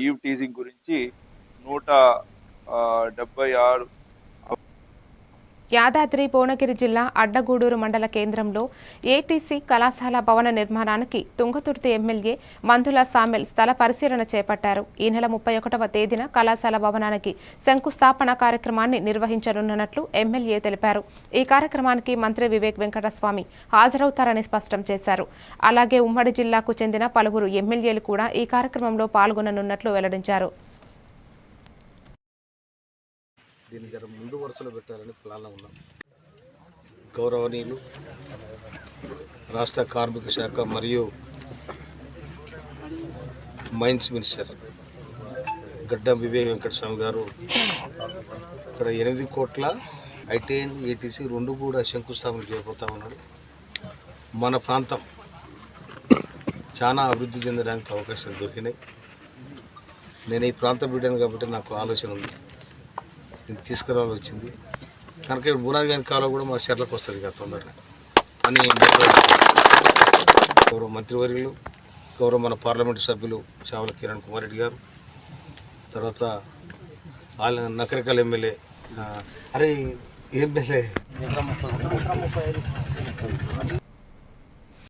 Eve teasing గురించి నూట డెబ్బై ఆరు యాదాద్రి భువనగిరి జిల్లా అడ్డగూడూరు మండల కేంద్రంలో ఏటీసీ కళాశాల భవన నిర్మాణానికి తుంగతుర్తి ఎమ్మెల్యే మందుల సామెల్ స్థల పరిశీలన చేపట్టారు. ఈ నెల ముప్పై ఒకటవ తేదీన కళాశాల భవనానికి శంకుస్థాపన కార్యక్రమాన్ని నిర్వహించనున్నట్లు ఎమ్మెల్యే తెలిపారు. ఈ కార్యక్రమానికి మంత్రి వివేక్ వెంకటస్వామి హాజరవుతారని స్పష్టం చేశారు. అలాగే ఉమ్మడి జిల్లాకు చెందిన పలువురు ఎమ్మెల్యేలు కూడా ఈ కార్యక్రమంలో పాల్గొననున్నట్లు వెల్లడించారు. దీన్ని జర ముందు వరుసలో పెట్టాలని ప్లాన్లో ఉన్నాం. గౌరవనీయులు రాష్ట్ర కార్మిక శాఖ మరియు మైన్స్ మినిస్టర్ గడ్డం వివేక్ వెంకటస్వామి గారు ఇక్కడ ఎనిమిది కోట్ల ఐటీఎన్ ఏటీసీ రెండు కూడా శంకుస్థాపన చేయబోతా ఉన్నాడు మన ప్రాంతం చాలా అభివృద్ధి చెందడానికి అవకాశాలు దొరికినాయి. నేను ఈ ప్రాంత బిడ్డను కాబట్టి నాకు ఆలోచన ఉంది. తీసుకురావాల్సి వచ్చింది. కనుక ఇప్పుడు బునాది గారి కాలం కూడా మా చర్లకు వస్తుంది కదా తొందరగా అని గౌరవ మంత్రివర్యులు గౌరవ మన పార్లమెంటు సభ్యులు చావల కిరణ్ కుమార్ రెడ్డి గారు తర్వాత వాళ్ళ నకరికల్ ఎమ్మెల్యే అరే ఎమ్మెల్యే?